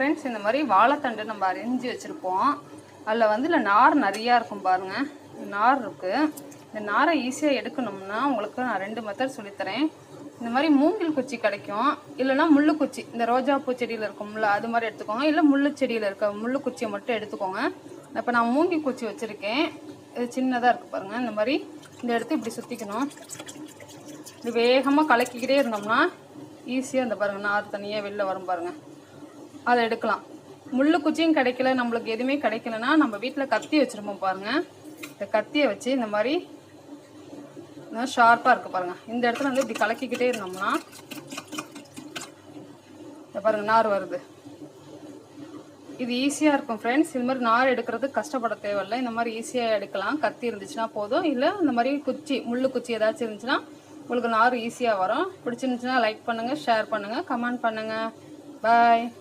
Friends இந்த மாதிரி வாழைத்தண்டு நம்ம அரிஞ்சு வச்சுருப்போம். அதில் வந்து இல்லை நார் நிறையா இருக்கும் பாருங்கள் நார் இருக்குது இந்த நாரை ஈஸியாக எடுக்கணும்னா உங்களுக்கு நான் ரெண்டு மெத்தட் சொல்லித்தரேன் இந்த மாதிரி மூங்கில் குச்சி கிடைக்கும். இல்லைன்னா முள்ளு குச்சி. இந்த ரோஜா பூ செடியில் இருக்கும்ல அது மாதிரி எடுத்துக்கோங்க. இல்லை முள்ளு செடியில் இருக்க முள்ளு குச்சியை மட்டும் எடுத்துக்கோங்க. இப்போ நான் மூங்கில் குச்சி வச்சுருக்கேன். இது சின்னதாக இருக்குது பாருங்கள் இந்த மாதிரி இந்த இடத்த இப்படி சுற்றிக்கணும் இது வேகமாக கலக்கிக்கிட்டே இருந்தோம்னா ஈஸியாக இந்த பாருங்கள் நார் தனியாக வெளில வரும் பாருங்கள் அதை எடுக்கலாம். முள்ளு குச்சியும் கிடைக்கல நம்மளுக்கு எதுவுமே கிடைக்கலன்னா நம்ம வீட்டில் கத்தி வச்சுருப்போம் பாருங்கள் இந்த கத்தியை வச்சு இந்த மாதிரி ஷார்ப்பாக இருக்குது பாருங்கள் இந்த இடத்துல வந்து இப்படி கலக்கிக்கிட்டே இருந்தோம்னா இந்த பாருங்கள் நார் வருது. இது ஈஸியாக இருக்கும் ஃப்ரெண்ட்ஸ் இது மாதிரி நார் எடுக்கிறது கஷ்டப்பட தேவையில்ல. இந்த மாதிரி ஈஸியாக எடுக்கலாம். கத்தி இருந்துச்சுன்னா போதும். இல்லை இந்த மாதிரி குச்சி முள்ளு குச்சி ஏதாச்சும் இருந்துச்சுன்னா உங்களுக்கு நார் ஈஸியாக வரும். பிடிச்சிருந்துச்சுன்னா லைக் பண்ணுங்கள் ஷேர் பண்ணுங்கள் கமெண்ட் பண்ணுங்கள் பாய்